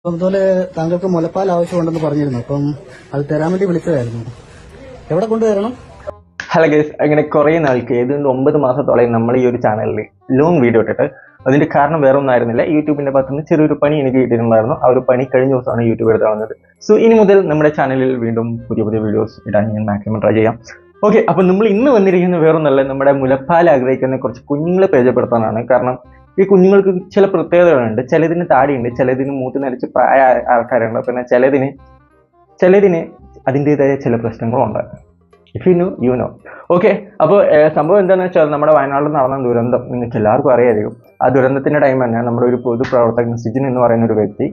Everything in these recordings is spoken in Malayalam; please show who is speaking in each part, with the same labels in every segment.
Speaker 1: അപ്പം അതുപോലെ താങ്കൾക്ക് മുലപ്പാൽ ആവശ്യമുണ്ടെന്ന് പറഞ്ഞിരുന്നു. അപ്പം അത് തരാൻ വേണ്ടി വിളിച്ചതായിരുന്നു. എവിടെ കൊണ്ടുവരണം?
Speaker 2: ഹലോ ഗൈസ് അങ്ങനെ കുറേ നാൾക്ക് ഏതുകൊണ്ട് ഒമ്പത് മാസത്തോളം നമ്മൾ ഈ ഒരു ചാനലിൽ ലോങ് വീഡിയോ ഇട്ടിട്ട്. അതിന്റെ കാരണം വേറെ ഒന്നും ആയിരുന്നില്ല യൂട്യൂബിന്റെ ഭാഗത്ത് നിന്ന് ചെറിയൊരു പണി എനിക്ക് കിട്ടിയിട്ടുണ്ടായിരുന്നു. ആ ഒരു പണി കഴിഞ്ഞ ദിവസമാണ് യൂട്യൂബ് എടുത്ത് വന്നത് സോ ഇനി മുതൽ നമ്മുടെ ചാനലിൽ വീണ്ടും പുതിയ പുതിയ വീഡിയോസ് ഇടാൻ ഞാൻ മാക്സിമം ട്രൈ ചെയ്യാം. ഓക്കെ അപ്പോൾ നമ്മൾ ഇന്ന് വന്നിരിക്കുന്ന വേറൊന്നല്ല നമ്മുടെ മുലപ്പാൽ ആഗ്രഹിക്കുന്ന കുറച്ച് കുഞ്ഞുങ്ങളെ പരിചയപ്പെടുത്താനാണ്. കാരണം ഈ കുഞ്ഞുങ്ങൾക്ക് ചില പ്രത്യേകതകളുണ്ട്. ചിലതിന് താടിയുണ്ട് ചിലതിന് മൂത്ത് നരച്ച് പ്രായ ആൾക്കാരുണ്ട്. പിന്നെ ചിലതിന് ചിലതിന് അതിന്റെതായ ചില പ്രശ്നങ്ങളുണ്ട്. If you know you know okay അപ്പോൾ സംഭവം എന്താണെന്ന് വെച്ചാൽ നമ്മുടെ വയനാട്ടിൽ നടന്ന ദുരന്തം നിങ്ങൾക്ക് എല്ലാവർക്കും അറിയായിരിക്കും ആ ദുരന്തത്തിന്റെ ടൈം തന്നെ നമ്മുടെ ഒരു പൊതുപ്രവർത്തകൻ സിജിൻ എന്ന് പറയുന്ന ഒരു വ്യക്തി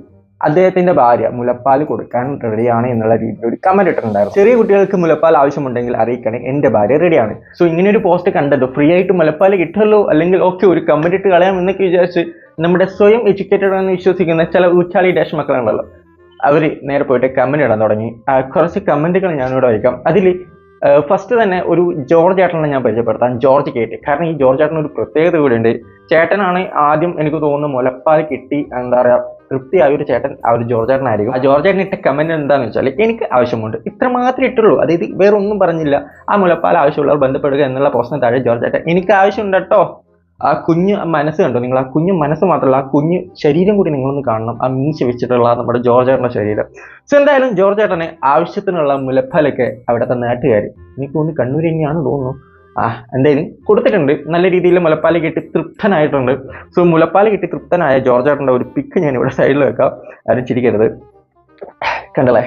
Speaker 2: അദ്ദേഹത്തിന്റെ ഭാര്യ മുലപ്പാൽ കൊടുക്കാൻ റെഡിയാണ് എന്നുള്ള രീതിയിൽ ഒരു കമന്റ് ഇട്ടിട്ടുണ്ടായിരുന്നു. ചെറിയ കുട്ടികൾക്ക് മുലപ്പാൽ ആവശ്യമുണ്ടെങ്കിൽ അറിയിക്കണേ എന്റെ ഭാര്യ റെഡിയാണ് സോ ഇങ്ങനെ ഒരു പോസ്റ്റ് കണ്ടത് ഫ്രീ ആയിട്ട് മുലപ്പാൽ കിട്ടുമല്ലോ? അല്ലെങ്കിൽ ഓക്കെ ഒരു കമന്റ് ഇട്ട് കളയാം എന്നൊക്കെ വിചാരിച്ച് നമ്മുടെ സ്വയം എഡ്യൂക്കേറ്റഡ് എന്ന് വിശ്വസിക്കുന്ന ചില ഉച്ചാളി ഡാഷ് മക്കളുണ്ടല്ലോ. അവർ നേരെ പോയിട്ട് കമന്റ് ഇടാൻ തുടങ്ങി. കുറച്ച് കമന്റുകൾ ഞാനിവിടെ വായിക്കാം അതിൽ ഫസ്റ്റ് തന്നെ ഒരു ജോർജ് ചേട്ടനെ ഞാൻ പരിചയപ്പെടുത്താം. ജോർജ് കേട്ട്. കാരണം ഈ ജോർജ് ചേട്ടന് ഒരു പ്രത്യേകത ഉണ്ട് ചേട്ടനാണ് ആദ്യം എനിക്ക് തോന്നുന്നു മുലപ്പാൽ കിട്ടി എന്താ പറയാ തൃപ്തിയായ ഒരു ചേട്ടൻ ആ ഒരു ജോർജ് ചേട്ടനായിരിക്കും ആ ജോർജ് ചേട്ടൻ ഇട്ട കമന്റ് എന്താണെന്ന് വെച്ചാൽ എനിക്ക് ആവശ്യമുണ്ട്. ഇത്ര മാത്രമേ ഇട്ടുള്ളൂ. അതായത് വേറെ ഒന്നും പറഞ്ഞില്ല. ആ മുലപ്പാൽ ആവശ്യമുള്ളവർ ബന്ധപ്പെടുക എന്നുള്ള പോസ്റ്റിന് താഴെ ജോർജ് ചേട്ടൻ എനിക്ക് ആവശ്യമുണ്ട് കേട്ടോ. ആ കുഞ്ഞ് മനസ്സ് കണ്ടോ നിങ്ങൾ? ആ കുഞ്ഞ് മനസ്സ് മാത്രമല്ല ആ കുഞ്ഞ് ശരീരം കൂടി നിങ്ങളൊന്ന് കാണണം. ആ മീശ വെച്ചിട്ടുള്ള നമ്മുടെ ജോർജ് ചേട്ടന്റെ ശരീരം. സോ എന്തായാലും ജോർജ് ചേട്ടന് ആവശ്യത്തിനുള്ള മുലപ്പാലൊക്കെ അവിടുത്തെ നാട്ടുകാർ എനിക്ക് തോന്നുന്നു കണ്ണൂർ തന്നെയാണ് തോന്നുന്നു. എന്തായാലും കൊടുത്തിട്ടുണ്ട്. നല്ല രീതിയിൽ മുലപ്പാൽ കിട്ടി തൃപ്തനായിട്ടുണ്ട്. സോ മുലപ്പാൽ കിട്ടി തൃപ്തനായ ജോർജ് ചേട്ടന്റെ ഒരു പിക്ക് ഞാൻ ഇവിടെ സൈഡിൽ വെക്കാം. ആരും ചിരിക്കരുത്. കണ്ടല്ലേ?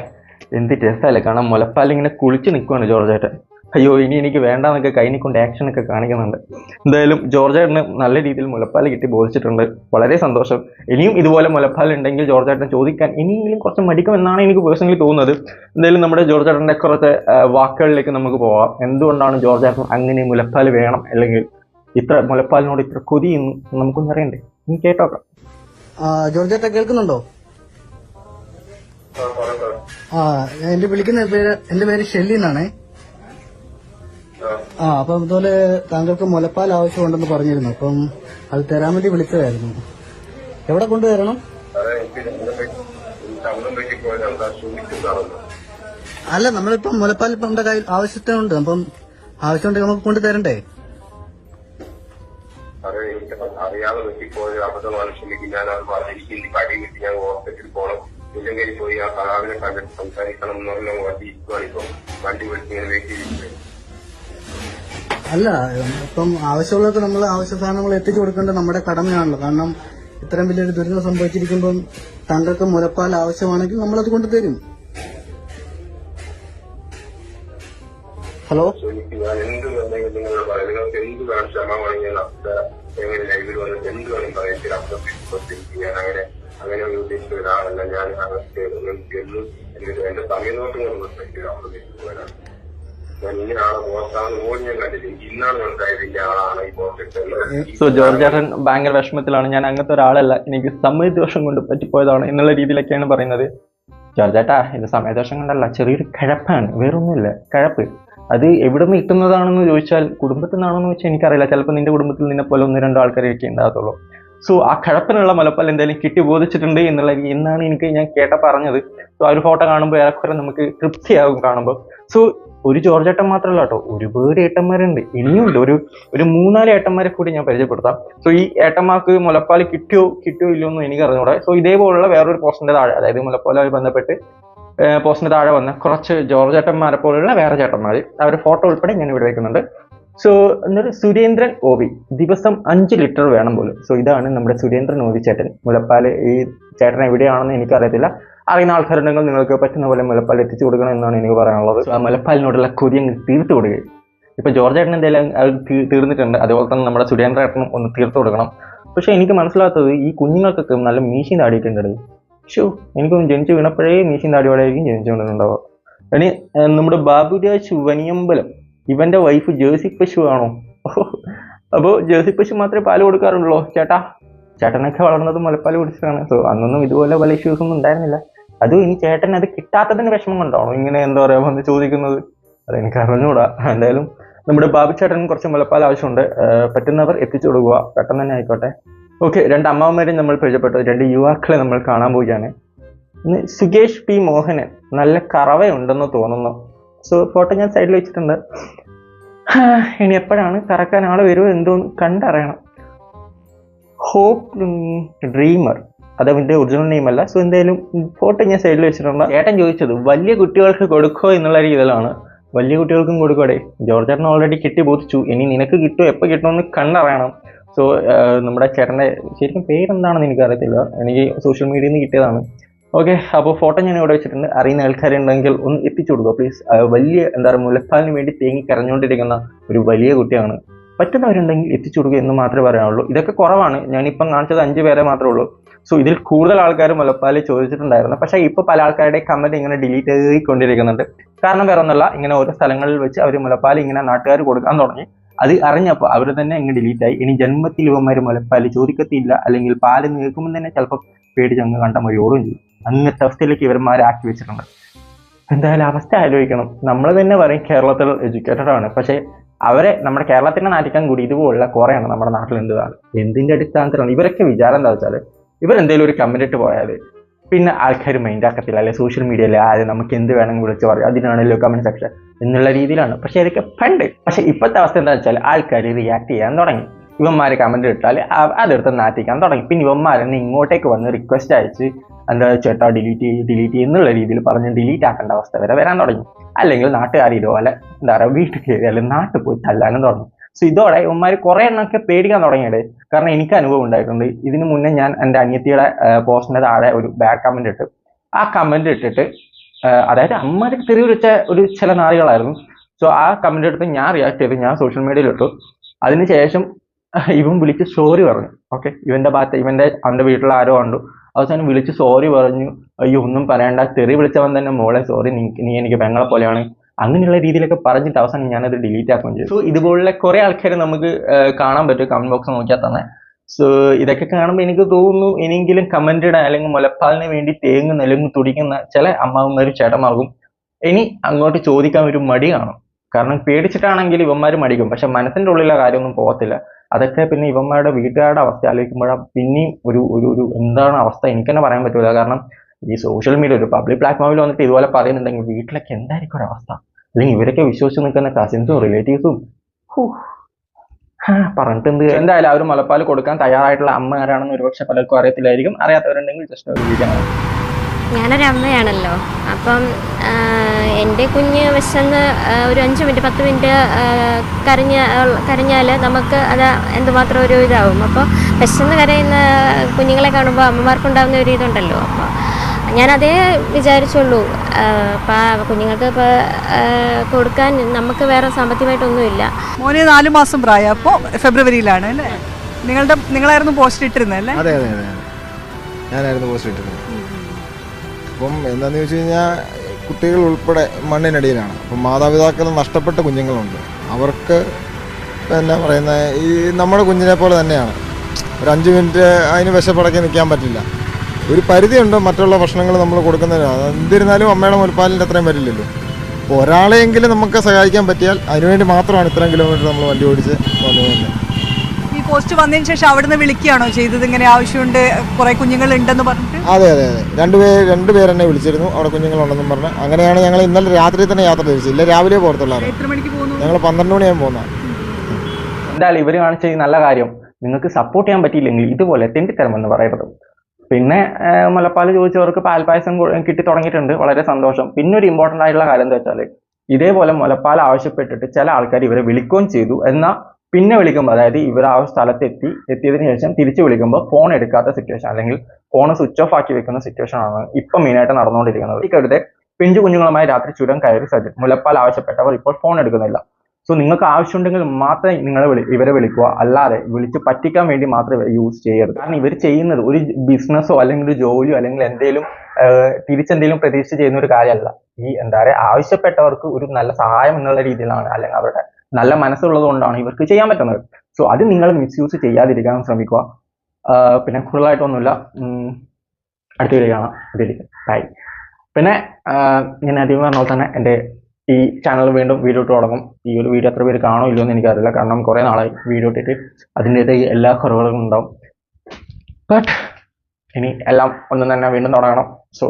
Speaker 2: എന്ത് രസമല്ലേ? കാരണം മുലപ്പാൽ ഇങ്ങനെ കുളിച്ച് നിൽക്കുവാണ് ജോർജ് ചേട്ടൻ അയ്യോ ഇനി എനിക്ക് വേണ്ടാന്നൊക്കെ കൈനിക്കൊണ്ട് കൊണ്ട് ആക്ഷൻ ഒക്കെ കാണിക്കുന്നുണ്ട്. എന്തായാലും ജോർജ് ചേട്ടന് നല്ല രീതിയിൽ മുലപ്പാൽ കിട്ടി ബോധിച്ചിട്ടുണ്ട്. വളരെ സന്തോഷം. ഇനിയും ഇതുപോലെ മുലപ്പാൽ ഉണ്ടെങ്കിൽ ജോർജ് ചേട്ടൻ ചോദിക്കാൻ ഇനിയെങ്കിലും കുറച്ച് മടിക്കുമെന്നാണ് എനിക്ക് പേഴ്സണലി തോന്നുന്നത്. എന്തായാലും നമ്മുടെ ജോർജ് ചേട്ടന്റെ കുറച്ച് വാക്കുകളിലേക്ക് നമുക്ക് പോവാം. എന്തുകൊണ്ടാണ് ജോർജ് ചേട്ടൻ അങ്ങനെ മുലപ്പാൽ വേണം അല്ലെങ്കിൽ ഇത്ര മുലപ്പാലിനോട് ഇത്ര കൊതി എന്ന് നമുക്കൊന്നും അറിയണ്ടേ? ഇനി കേട്ടോക്കാം.
Speaker 1: ആ, ജോർജ് ചേട്ടാ കേൾക്കുന്നുണ്ടോ? ആ എന്റെ വിളിക്കുന്ന പേര് എന്റെ പേര് ഷെല്ലി എന്നാണേ ആ അപ്പം അതുപോലെ താങ്കൾക്ക് മുലപ്പാൽ ആവശ്യമുണ്ടെന്ന് പറഞ്ഞിരുന്നു. അപ്പം അത് തരാൻ വേണ്ടി വിളിച്ചതായിരുന്നു. എവിടെ കൊണ്ടുവരണം? അല്ല നമ്മളിപ്പം മുലപ്പാൽ ഇപ്പം നമ്മുടെ കയ്യിൽ ആവശ്യത്തിനുണ്ട്. അപ്പം ആവശ്യമുണ്ടെങ്കിൽ നമുക്ക് കൊണ്ടു തരണ്ടേ?
Speaker 3: അറിയാതെ പറ്റിപ്പോയത് അബദ്ധമാണ് ക്ഷമിക്കും ഞാൻ അത് പറഞ്ഞിരിക്കും എനിക്ക് കിട്ടി ഞാൻ ഹോസ്പിറ്റലിൽ പോകണം ഇല്ലെങ്കിൽ പോയി ആ കലാവിനെ കണ്ടിട്ട് സംസാരിക്കണം എന്നുള്ള വണ്ടി വണ്ടി വിളിച്ച് ഇങ്ങനെ വെയിറ്റ് ചെയ്തിരിക്കുന്നത്
Speaker 1: അല്ല ഇപ്പം ആവശ്യമുള്ളത് നമ്മൾ ആവശ്യ സാധനങ്ങൾ എത്തിച്ചു കൊടുക്കേണ്ടത് നമ്മുടെ കടമയാണല്ലോ. കാരണം ഇത്രയും വലിയൊരു ദുരിതം സംഭവിച്ചിരിക്കുമ്പം താങ്കൾക്ക് മുലപ്പാൽ ആവശ്യമാണെങ്കിൽ നമ്മളത് ഹലോ?
Speaker 3: അബദ്ധം പറ്റിപ്പോയി ഞാൻ അങ്ങനെ ഉദ്ദേശിച്ച ഒരാളല്ല ഞാൻ. എന്റെ സമയം നോട്ടും
Speaker 2: സോ ജോർജ് ചേട്ടൻ ഭയങ്കര വിഷമത്തിലാണ്. ഞാൻ അങ്ങനത്തെ ഒരാളല്ല. എനിക്ക് സമയദോഷം കൊണ്ട് പറ്റിപ്പോയതാണ് എന്നുള്ള രീതിയിലൊക്കെയാണ് പറയുന്നത്. ജോർജേട്ടാ ഇത് സമയദോഷം കൊണ്ടല്ല. ചെറിയൊരു കഴപ്പാണ്. വേറൊന്നുമില്ല. കഴപ്പ്. അത് എവിടെ നിന്ന് കിട്ടുന്നതാണെന്ന് ചോദിച്ചാൽ കുടുംബത്തിൽ നിന്നാണെന്ന് വെച്ചാൽ എനിക്കറിയില്ല. ചിലപ്പോൾ നിന്റെ കുടുംബത്തിൽ നിന്നെ പോലെ ഒന്ന് രണ്ടോ ആൾക്കാരൊക്കെ ഉണ്ടാകത്തുള്ളൂ. സോ ആ കഴപ്പിനുള്ള മലപ്പാൽ എന്തായാലും കിട്ടി ബോധിച്ചിട്ടുണ്ട് എന്നുള്ള എന്നാണ് എനിക്ക് ഞാൻ കേട്ട പറഞ്ഞത്. സോ ആ ഒരു ഫോട്ടോ കാണുമ്പോൾ ഏറെക്കുറെ നമുക്ക് തൃപ്തിയാകും കാണുമ്പോൾ. സോ ഒരു ജോർജ് ഏട്ടൻ മാത്രമല്ല കേട്ടോ ഒരുപാട് ഏട്ടന്മാരുണ്ട്. ഇനിയുണ്ട് ഒരു ഒരു മൂന്നാൽ ഏട്ടന്മാരെ കൂടി ഞാൻ പരിചയപ്പെടുത്താം. സോ ഈ ഏട്ടന്മാർക്ക് മുലപ്പാൽ കിട്ടിയോ കിട്ടിയോ ഇല്ലയോ എന്ന് എനിക്ക് അറിഞ്ഞൂടെ സോ ഇതേപോലുള്ള വേറൊരു പോസ്റ്റിന്റെ താഴെ അതായത് മുലപ്പാലുമായി ബന്ധപ്പെട്ട് പോസ്റ്റിന് താഴെ വന്ന കുറച്ച് ജോർജ് ഏട്ടന്മാരെ പോലുള്ള വേറെ ചേട്ടന്മാർ അവരുടെ ഫോട്ടോ ഉൾപ്പെടെ ഞാൻ ഇവിടെ വെക്കുന്നുണ്ട്. സോ എന്നൊരു സുരേന്ദ്രൻ ഓവി. ദിവസം അഞ്ച് ലിറ്റർ വേണം പോലും. സോ ഇതാണ് നമ്മുടെ സുരേന്ദ്രൻ ഓവി ചേട്ടൻ. മുലപ്പാൽ ഈ ചേട്ടൻ എവിടെയാണെന്ന് എനിക്കറിയത്തില്ല. അറിയുന്ന ആൾക്കാരുണ്ടെങ്കിൽ നിങ്ങൾക്ക് പറ്റുന്ന പോലെ മുലപ്പാൽ എത്തിച്ചു കൊടുക്കണം എന്നാണ് എനിക്ക് പറയാനുള്ളത്. ആ മുലപ്പാലിനോടുള്ള കൊതി അങ്ങ് തീർത്തു കൊടുക്കുക ഇപ്പൊ ജോർജ് ഏട്ടൻ എന്തെങ്കിലും അത് തീർന്നിട്ടുണ്ട് അതുപോലെ തന്നെ നമ്മുടെ സുരേന്ദ്ര ഏട്ടനും ഒന്ന് തീർത്തു കൊടുക്കണം. പക്ഷെ എനിക്ക് മനസ്സിലാത്തത് ഈ കുഞ്ഞുങ്ങൾക്കൊക്കെ നല്ല മീശയും താടിയൊക്കെ ഉണ്ട് ഷോ എനിക്കൊന്ന് ജനിച്ചു വീണപ്പോഴേ മീശയും താടിയോടെയായിരിക്കും ജനിച്ചുകൊണ്ടിട്ടുണ്ടാവുക ഇനി നമ്മുടെ ബാബുരാജ് വനിയമ്പലം ഇവന്റെ വൈഫ് ജേഴ്സി പശു ആണോ? അപ്പോൾ ജേഴ്സി പശു മാത്രമേ പാൽ കൊടുക്കാറുള്ളൂ ചേട്ടാ? ചേട്ടനൊക്കെ വളർന്നത് മുലപ്പാൽ കുടിച്ചിട്ടാണ് സോ അന്നൊന്നും ഇതുപോലെ പല ഇഷ്യൂസ് ഒന്നും ഉണ്ടായിരുന്നില്ല. അതും ഇനി ചേട്ടൻ അത് കിട്ടാത്തതിന് വിഷമം കൊണ്ടാണോ ഇങ്ങനെ എന്താ പറയാ വന്ന് ചോദിക്കുന്നത്? അതെനിക്ക് അറിഞ്ഞുകൂടാ. എന്തായാലും നമ്മുടെ ബാബു ചേട്ടൻ കുറച്ച് മുലപ്പാൽ ആവശ്യമുണ്ട്. പറ്റുന്നവർ എത്തിച്ചു കൊടുക്കുക. പെട്ടെന്ന് തന്നെ ആയിക്കോട്ടെ. ഓക്കെ രണ്ട് അമ്മാവന്മാരെയും നമ്മൾ പരിചയപ്പെട്ടു. രണ്ട് യുവാക്കളെ നമ്മൾ കാണാൻ പോവുകയാണ്. ഇന്ന് സുകേഷ് പി മോഹനൻ നല്ല കറവയുണ്ടെന്ന് തോന്നുന്നു. സോ ഫോട്ടോ ഞാൻ സൈഡിൽ വെച്ചിട്ടുണ്ട്. ഇനി എപ്പോഴാണ് കറക്കാൻ ആൾ വരുമോ എന്തോന്ന് കണ്ടറിയണം. Hope dreamer. അത് അവന്റെ ഒറിജിനൽ നെയിം അല്ല. സോ എന്തായാലും ഫോട്ടോ ഞാൻ സൈഡിൽ വെച്ചിട്ടുണ്ട്. ഏട്ടൻ ചോദിച്ചത് വലിയ കുട്ടികൾക്ക് കൊടുക്കോ? എന്നുള്ള രീതിയിലാണ്. വലിയ കുട്ടികൾക്കും കൊടുക്കോടെ? ജോർജേട്ടൻ ഓൾറെഡി കിട്ടി ബോധിച്ചു. ഇനി നിനക്ക് കിട്ടുമോ എപ്പോൾ കിട്ടുമെന്ന് കണ്ടറിയണം സോ നമ്മുടെ ചേട്ടന്റെ ശരിക്കും പേരെന്താണെന്ന് എനിക്കറിയത്തില്ല. എനിക്ക് സോഷ്യൽ മീഡിയയിൽ നിന്ന് കിട്ടിയതാണ്. ഓക്കെ അപ്പോൾ ഫോട്ടോ ഞാൻ ഇവിടെ വെച്ചിട്ടുണ്ട്. അറിയുന്ന ആൾക്കാരുണ്ടെങ്കിൽ ഒന്ന് എത്തിച്ചു കൊടുക്കുക. പ്ലീസ് വലിയ എന്താ പറയുക മുലപ്പാലിന് വേണ്ടി തേങ്ങി കരഞ്ഞുകൊണ്ടിരിക്കുന്ന ഒരു വലിയ കുട്ടിയാണ്. പറ്റുന്നവരുണ്ടെങ്കിൽ എത്തിച്ചു കൊടുക്കുക എന്ന് മാത്രമേ പറയാനുള്ളൂ. ഇതൊക്കെ കുറവാണ്. ഞാനിപ്പം കാണിച്ചത് അഞ്ച് പേരെ മാത്രമേ ഉള്ളൂ. സോ ഇതിൽ കൂടുതൽ ആൾക്കാർ മുലപ്പാൽ ചോദിച്ചിട്ടുണ്ടായിരുന്നു. പക്ഷെ ഇപ്പോൾ പല ആൾക്കാരുടെ കമന്റ് ഇങ്ങനെ ഡിലീറ്റ് ആയിക്കൊണ്ടിരിക്കുന്നുണ്ട്. കാരണം വേറെ ഇങ്ങനെ ഓരോ സ്ഥലങ്ങളിൽ വെച്ച് അവർ മുലപ്പാൽ ഇങ്ങനെ നാട്ടുകാർ കൊടുക്കാൻ തുടങ്ങി. അത് അറിഞ്ഞപ്പോൾ അവർ തന്നെ അങ്ങ് ഡിലീറ്റ് ആയി. ഇനി ജന്മത്തിൽ ഇവന്മാർ മുലപ്പാൽ ചോദിക്കത്തില്ല അല്ലെങ്കിൽ പാൽ നീക്കുമ്പോൾ തന്നെ ചിലപ്പോൾ പേടിച്ച് അങ്ങ് കണ്ട മതി ഓടും ചെയ്യും. അങ്ങനത്തെ അവസ്ഥയിലേക്ക് ഇവന്മാരെ ആക്കി വെച്ചിട്ടുണ്ട്. എന്തായാലും അവസ്ഥ ആലോചിക്കണം. നമ്മൾ തന്നെ പറയും കേരളത്തിൽ എഡ്യൂക്കേറ്റഡ് ആണ്. പക്ഷേ അവരെ നമ്മുടെ കേരളത്തിന്റെ നാട്ടിക്കാൻ കൂടി ഇതുപോലുള്ള കുറേയാണ് നമ്മുടെ നാട്ടിലുണ്ടാകുന്നത് എന്തിന്റെ അടിസ്ഥാനത്തിലാണ്? ഇവരൊക്കെ വിചാരം എന്താ വെച്ചാൽ ഇവരെന്തെങ്കിലും ഒരു കമന്റ് ഇട്ട് പോയാൽ പിന്നെ ആൾക്കാർ മൈൻഡ് ആക്കത്തില്ല. അല്ലെ സോഷ്യൽ മീഡിയയിൽ ആരും നമുക്ക് എന്ത് വേണമെങ്കിൽ വിളിച്ച് പറയും. അതിനാണല്ലോ കമന്റ് സെക്ഷൻ എന്നുള്ള രീതിയിലാണ്. പക്ഷേ അതൊക്കെ പണ്ട് പക്ഷേ ഇപ്പോഴത്തെ അവസ്ഥ എന്താണെന്ന് വെച്ചാൽ ആൾക്കാർ റിയാക്ട് ചെയ്യാൻ തുടങ്ങി. ഇവന്മാർ കമന്റ് ഇട്ടാൽ അതെടുത്ത് നാട്ടിക്കാൻ തുടങ്ങി. പിന്നെ ഇവന്മാരെന്നെ ഇങ്ങോട്ടേക്ക് വന്ന് റിക്വസ്റ്റ് അയച്ച് എന്താ ചേട്ടാ ഡിലീറ്റ് ചെയ്യും ഡിലീറ്റ് എന്നുള്ള രീതിയിൽ പറഞ്ഞ് ഡിലീറ്റ് ആക്കേണ്ട അവസ്ഥ വരെ വരാൻ തുടങ്ങി. അല്ലെങ്കിൽ നാട്ടുകാർ ഇതുപോലെ എന്താ പറയുക വീട്ടിൽ കയറി അല്ലെങ്കിൽ നാട്ടിൽ പോയി തല്ലാനും തുടങ്ങി. സോ ഇതോടെ ഇവന്മാർ കുറേ എണ്ണമൊക്കെ പേടിക്കാൻ തുടങ്ങിയത് കാരണം എനിക്ക് അനുഭവം ഉണ്ടായിട്ടുണ്ട്. ഇതിനു മുന്നേ ഞാൻ എന്റെ അനിയത്തിയുടെ പോസ്റ്റിന്റെ താഴെ ഒരു ബാഡ് കമന്റ് ഇട്ട് ആ കമന്റ് ഇട്ടിട്ട് അതായത് അമ്മമാർക്ക് തെറി വിളിച്ച ഒരു ചില നാളുകളായിരുന്നു സോ ആ കമന്റ് എടുത്ത് ഞാൻ റിയാക്ട് ചെയ്ത്. ഞാൻ സോഷ്യൽ മീഡിയയിൽ ഇട്ടു. അതിനുശേഷം ഇവൻ വിളിച്ച് സോറി പറഞ്ഞു. ഓക്കെ ഇവന്റെ ഭാഗത്ത് ഇവന്റെ അവന്റെ വീട്ടിൽ ആരോ കണ്ടു. അവസാനം വിളിച്ച് സോറി പറഞ്ഞു. അയ്യോ ഒന്നും പറയണ്ട. തെറി വിളിച്ചവൻ തന്നെ മോളെ സോറി നീ എനിക്ക് പെങ്ങളെ പോലെയാണ്. അങ്ങനെയുള്ള രീതിയിലൊക്കെ പറഞ്ഞിട്ട് അവസാനം ഞാനത് ഡിലീറ്റ് ആക്കുകയും ചെയ്തു. സോ ഇതുപോലുള്ള കുറെ ആൾക്കാർ നമുക്ക് കാണാൻ പറ്റും കമന്റ് ബോക്സ് നോക്കിയാൽ തന്നെ. സോ ഇതൊക്കെ കാണുമ്പോൾ എനിക്ക് തോന്നുന്നു ഇനിയെങ്കിലും കമന്റഡ് അല്ലെങ്കിൽ മുലപ്പാലിന് വേണ്ടി തേങ്ങുന്ന അല്ലെങ്കിൽ തുടിക്കുന്ന ചില അമ്മാവന്മാരും ചേട്ടന്മാർക്കും ഇനി അങ്ങോട്ട് ചോദിക്കാൻ ഒരു മടി കാണും. കാരണം പേടിച്ചിട്ടാണെങ്കിൽ ഇവന്മാർ മടിക്കും. പക്ഷെ മനസ്സിന്റെ ഉള്ളിലെ കാര്യമൊന്നും പോകത്തില്ല. അതൊക്കെ പിന്നെ ഇവന്മാരുടെ വീട്ടുകാരുടെ അവസ്ഥ ആലോചിക്കുമ്പോഴാണ് പിന്നെയും ഒരു ഒരു ഒരു എന്താണ് അവസ്ഥ? എനിക്ക് തന്നെ പറയാൻ പറ്റില്ല കാരണം ഈ സോഷ്യൽ മീഡിയ ഒരു പബ്ലിക് പ്ലാറ്റ്ഫോമിൽ വന്നിട്ട് ഇതുപോലെ പറയുന്നുണ്ടെങ്കിൽ വീട്ടിലൊക്കെ എന്തായിരിക്കും ഒരു അവസ്ഥ? അല്ലെങ്കിൽ ഇവരൊക്കെ വിശ്വസിച്ച് നിൽക്കുന്ന കസിൻസും റിലേറ്റീവ്സും പറഞ്ഞിട്ട് എന്ത് എന്തായാലും അവരും മലപ്പാൽ കൊടുക്കാൻ തയ്യാറായിട്ടുള്ള അമ്മ ആരാണെന്ന് ഒരുപക്ഷെ പലർക്കും അറിയത്തില്ലായിരിക്കും. അറിയാത്തവരുണ്ടെങ്കിൽ ജസ്റ്റ് ഒരു വീഡിയോ
Speaker 4: ഞാനൊരു അമ്മയാണല്ലോ. അപ്പം എന്റെ കുഞ്ഞ് വിശന്ന് ഒരു അഞ്ച് മിനിറ്റ് പത്ത് മിനിറ്റ് കരഞ്ഞ കരഞ്ഞാൽ നമുക്ക് അത് എന്തുമാത്രം ഒരു ഇതാവും. അപ്പോൾ വിശന്ന് കരയുന്ന കുഞ്ഞുങ്ങളെ കാണുമ്പോൾ അമ്മമാർക്കുണ്ടാകുന്ന ഒരു ഇതുണ്ടല്ലോ. അപ്പോൾ ഞാനതേ വിചാരിച്ചുള്ളൂ. അപ്പം കുഞ്ഞുങ്ങൾക്ക് ഇപ്പോൾ കൊടുക്കാൻ നമുക്ക് വേറെ സാമ്പത്തികമായിട്ടൊന്നുമില്ല.
Speaker 5: മോനെ നാല് മാസം പ്രായം. അപ്പോൾ ഫെബ്രുവരിയിലാണ് അല്ലേ? നിങ്ങളുടെ നിങ്ങളായിരുന്നു പോസ്റ്റ് ഇട്ടിരുന്നത് അല്ലേ?
Speaker 6: അതെ അതെ അതെ അതെ. ഞാനായിരുന്നു പോസ്റ്റ് ഇട്ടിരുന്നത്. അപ്പം എന്താന്ന് ചോദിച്ചു കഴിഞ്ഞാൽ കുട്ടികൾ ഉൾപ്പെടെ മണ്ണിനടിയിലാണ്. അപ്പം മാതാപിതാക്കൾ നഷ്ടപ്പെട്ട കുഞ്ഞുങ്ങളുണ്ട്. അവർക്ക് എന്നാ പറയുന്നത് ഈ നമ്മുടെ കുഞ്ഞിനെ പോലെ തന്നെയാണ്. ഒരു അഞ്ച് മിനിറ്റ് അതിന് വിശപ്പടക്കി നിൽക്കാൻ പറ്റില്ല. ഒരു പരിധിയുണ്ട് മറ്റുള്ള ഭക്ഷണങ്ങൾ നമ്മൾ കൊടുക്കുന്നതിന്. എന്തിരുന്നാലും എന്നിരുന്നാലും അമ്മയുടെ മുൽപ്പാലിന്റെ അത്രയും വരില്ലല്ലോ. അപ്പോൾ ഒരാളെയെങ്കിലും നമുക്ക് സഹായിക്കാൻ പറ്റിയാൽ അതിനുവേണ്ടി മാത്രമാണ് ഇത്രയും കിലോമീറ്റർ നമ്മൾ വണ്ടി ഓടിച്ച് വന്നത്.
Speaker 5: ഈ പോസ്റ്റ് വന്നതിന് ശേഷം അവിടുന്ന് വിളിക്കുകയാണോ ചെയ്തത്? ഇങ്ങനെ ആവശ്യമുണ്ട് കുറേ കുഞ്ഞുങ്ങൾ ഉണ്ടെന്ന് പറഞ്ഞിട്ട്?
Speaker 6: അതെ അതെ അതെ. രണ്ടുപേർ രണ്ടുപേർ എന്നെ വിളിച്ചിരുന്നു. അവിടെ കുഞ്ഞുങ്ങളുണ്ടെന്നും പറഞ്ഞ്. അങ്ങനെയാണ് ഞങ്ങൾ ഇന്നലെ രാത്രി തന്നെ യാത്ര തിരിച്ചത്. ഇല്ല രാവിലെ പോകത്തുള്ളത്
Speaker 5: എത്ര മണിക്ക് പോകുന്നു?
Speaker 6: ഞങ്ങൾ പന്ത്രണ്ട് മണിയാകുമ്പോൾ പോകുന്ന
Speaker 2: എന്തായാലും ഇവർ കാണിച്ച ഈ നല്ല കാര്യം. നിങ്ങൾക്ക് സപ്പോർട്ട് ചെയ്യാൻ പറ്റിയില്ലെങ്കിൽ ഇതുപോലെ തെണ്ടിത്തരമെന്ന് പറയരുത്. പിന്നെ മുലപ്പാൽ ചോദിച്ചവർക്ക് പാൽപ്പായസം കിട്ടി തുടങ്ങിയിട്ടുണ്ട്. വളരെ സന്തോഷം. പിന്നെ ഒരു ഇമ്പോർട്ടന്റ് ആയിട്ടുള്ള കാര്യം എന്താ വെച്ചാൽ ഇതേപോലെ മുലപ്പാൽ ആവശ്യപ്പെട്ടിട്ട് ചില ആൾക്കാർ ഇവരെ വിളിക്കുകയും ചെയ്തു. എന്നാൽ പിന്നെ വിളിക്കുമ്പോൾ അതായത് ഇവർ ആ സ്ഥലത്തെത്തി എത്തിയതിന് എത്തിയതിനു ശേഷം തിരിച്ചു വിളിക്കുമ്പോൾ ഫോൺ എടുക്കാത്ത സിറ്റുവേഷൻ അല്ലെങ്കിൽ ഫോൺ സ്വിച്ച് ഓഫ് ആക്കി വെക്കുന്ന സിറ്റുവേഷൻ ആണ് ഇപ്പം മെയിനായിട്ട് നടന്നുകൊണ്ടിരിക്കുന്നത്. ഇക്കടുത്ത് പിഞ്ചു കുഞ്ഞുങ്ങളുമായി രാത്രി ചുരം കയറി സജ്ജം മുലപ്പാൽ ആവശ്യപ്പെട്ടവർ ഇപ്പോൾ ഫോൺ എടുക്കുന്നില്ല. സോ നിങ്ങൾക്ക് ആവശ്യമുണ്ടെങ്കിൽ മാത്രമേ നിങ്ങളെ വിളി ഇവരെ വിളിക്കുക. അല്ലാതെ വിളിച്ച് പറ്റിക്കാൻ വേണ്ടി മാത്രമേ യൂസ് ചെയ്യരുത്. കാരണം ഇവർ ചെയ്യുന്നത് ഒരു ബിസിനസ്സോ അല്ലെങ്കിൽ ഒരു ജോലിയോ അല്ലെങ്കിൽ എന്തെങ്കിലും തിരിച്ചെന്തെങ്കിലും പ്രതീക്ഷിച്ച് ചെയ്യുന്ന ഒരു കാര്യമല്ല. ഈ എന്താ പറയുക ആവശ്യപ്പെട്ടവർക്ക് ഒരു നല്ല സഹായം എന്നുള്ള രീതിയിലാണ് അല്ലെങ്കിൽ അവരുടെ നല്ല മനസ്സുള്ളത് കൊണ്ടാണ് ഇവർക്ക് ചെയ്യാൻ പറ്റുന്നത്. സോ അത് നിങ്ങൾ മിസ്യൂസ് ചെയ്യാതിരിക്കാൻ ശ്രമിക്കുക. പിന്നെ കൂടുതലായിട്ടൊന്നുമില്ല. അടുത്ത വീഡിയോ കാണാം. ബൈ പിന്നെ ഞാൻ അധികം പറഞ്ഞ പോലെ തന്നെ എന്റെ ഈ ചാനൽ വീണ്ടും വീഡിയോ ഇട്ട് തുടങ്ങും. ഈ ഒരു വീഡിയോ എത്ര പേര് കാണോ ഇല്ലയോ എന്ന് എനിക്കറിയില്ല. കാരണം കുറേ നാളായി വീഡിയോ ഇട്ടിട്ട് അതിന്റെതായി എല്ലാ കുറവുകളും ഉണ്ടാവും. ബട്ട് ഇനി എല്ലാം ഒന്നും തന്നെ വീണ്ടും തുടങ്ങണം. സോ